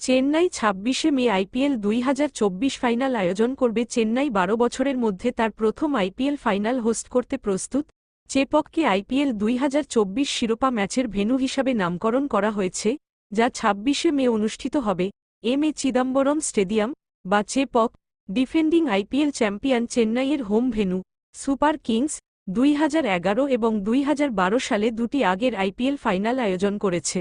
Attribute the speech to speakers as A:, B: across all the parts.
A: চেন্নাই ছাব্বিশে মে আইপিএল দুই হাজার চব্বিশ ফাইনাল আয়োজন করবে চেন্নাই বারো বছরের মধ্যে তার প্রথম আইপিএল ফাইনাল হোস্ট করতে প্রস্তুত। চেপককে আইপিএল দুই হাজার চব্বিশ শিরোপা ম্যাচের ভেন্যু হিসাবে নামকরণ করা হয়েছে, যা ছাব্বিশে মে অনুষ্ঠিত হবে। এম এ চিদম্বরম স্টেডিয়াম, বা চেপক, ডিফেন্ডিং আইপিএল চ্যাম্পিয়ন চেন্নাইয়ের হোম ভেন্যু, সুপার কিংস, দুই হাজার এগারো এবং দুই হাজার বারো সালে দুটি আগের আইপিএল ফাইনাল আয়োজন করেছে।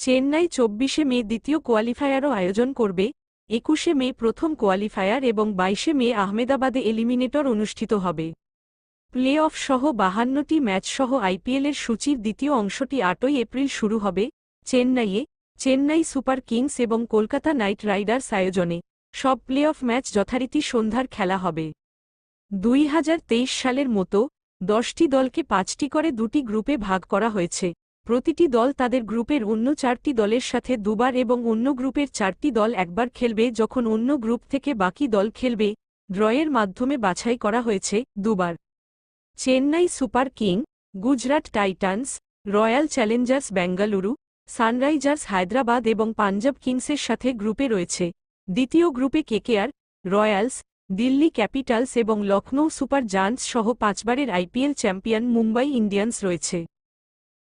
A: চেন্নাই চব্বিশে মে দ্বিতীয় কোয়ালিফায়ারও আয়োজন করবে। একুশে মে প্রথম কোয়ালিফায়ার এবং বাইশে মে আহমেদাবাদে এলিমিনেটর অনুষ্ঠিত হবে। প্লে অফ সহ বাহান্নটি ম্যাচ সহ আইপিএলের সূচির দ্বিতীয় অংশটি আটই এপ্রিল শুরু হবে চেন্নাইয়ে, চেন্নাই সুপার কিংস এবং কলকাতা নাইট রাইডার্স আয়োজনে। সব প্লে অফ ম্যাচ যথারীতি সন্ধ্যার খেলা হবে। দুই হাজার তেইশ সালের মতো দশটি দলকে পাঁচটি করে দুটি গ্রুপে ভাগ করা হয়েছে। প্রতিটি দল তাদের গ্রুপের অন্য চারটি দলের সাথে দুবার এবং অন্য গ্রুপের চারটি দল একবার খেলবে যখন অন্য গ্রুপ থেকে বাকি দল খেলবে, ড্রয়ের মাধ্যমে বাছাই করা হয়েছে দুবার। Chennai super king, Gujarat titans, royal challengers Bengaluru, sunrisers Hyderabad এবং পাঞ্জাব কিংসের সাথে গ্রুপে রয়েছে। দ্বিতীয় গ্রুপে কেকেআর, রয়্যালস, দিল্লি ক্যাপিটালস এবং লখনৌ সুপার জায়ান্টস সহ পাঁচবারের আইপিএল চ্যাম্পিয়ন মুম্বাই ইন্ডিয়ান্স রয়েছে।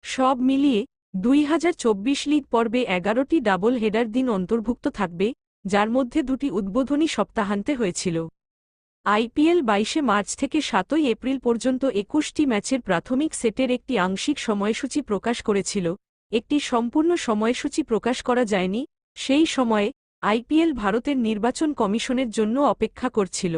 A: সব মিলিয়ে দুই হাজার চব্বিশ লিগ পর্বে এগারোটি ডাবল হেডার দিন অন্তর্ভুক্ত থাকবে, যার মধ্যে দুটি উদ্বোধনী সপ্তাহান্তে হয়েছিল। আইপিএল বাইশে মার্চ থেকে সাতই এপ্রিল পর্যন্ত একুশটি ম্যাচের প্রাথমিক সেটের একটি আংশিক সময়সূচি প্রকাশ করেছিল, একটি সম্পূর্ণ সময়সূচি প্রকাশ করা যায়নি, সেই সময়ে আইপিএল ভারতের নির্বাচন কমিশনের জন্য অপেক্ষা করছিল।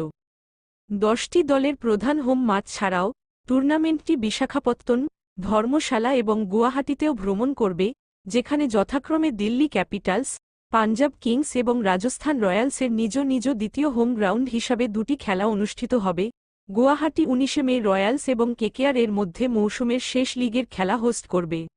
A: দশটি দলের প্রধান হোম মাঠ ছাড়াও টুর্নামেন্টটি বিশাখাপত্তন ধর্মশালা এবং গুয়াহাটিতেও ভ্রমণ করবে, যেখানে যথাক্রমে দিল্লি ক্যাপিটালস, পাঞ্জাব কিংস এবং রাজস্থান রয়্যালসের নিজ নিজ দ্বিতীয় হোম গ্রাউন্ড হিসাবে দুটি খেলা অনুষ্ঠিত হবে। গুয়াহাটি উনিশে মে রয়্যালস এবং কেকেআর এর মধ্যে মৌসুমের শেষ লিগের খেলা হোস্ট করবে।